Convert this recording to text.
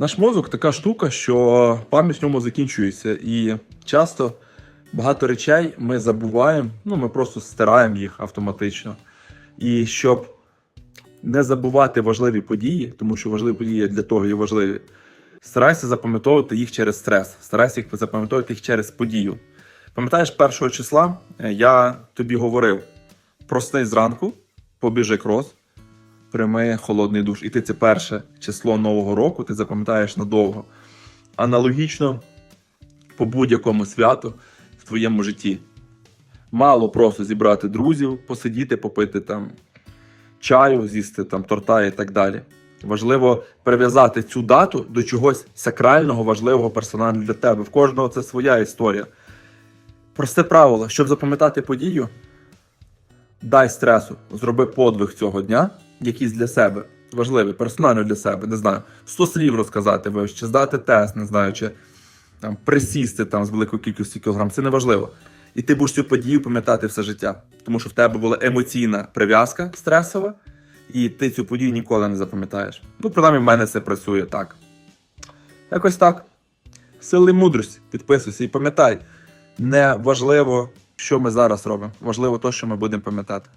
Наш мозок така штука, що пам'ять в ньому закінчується. І часто багато речей ми забуваємо, ну ми просто стираємо їх автоматично. І щоб не забувати важливі події, тому що важливі події для того і важливі. Старайся запам'ятовувати їх через стрес, старайся їх запам'ятовувати їх через подію. Пам'ятаєш, першого числа е, я тобі говорив: проснись зранку, побіжи крос, прийми холодний душ. І ти це перше число Нового року ти запам'ятаєш надовго. Аналогічно по будь-якому святу в твоєму житті. Мало просто зібрати друзів, посидіти, попити там чаю, з'їсти там торта і так далі. Важливо прив'язати цю дату до чогось сакрального, важливого, персонального для тебе. В кожного це своя історія. Просте правило, щоб запам'ятати подію, дай стресу, зроби подвиг цього дня, якийсь для себе, важливий, персонально для себе, не знаю, 100 слів розказати, вивчити, чи здати тест, не знаю, чи там, присісти там, з великою кількістю кілограм, це не важливо. І ти будеш цю подію пам'ятати все життя, тому що в тебе була емоційна прив'язка стресова, і ти цю подію ніколи не запам'ятаєш. Ну, принаймні, в мене це працює так. Якось так. Сили і мудрості, підписуйся і пам'ятай, не важливо, що ми зараз робимо. Важливо те, що ми будемо пам'ятати.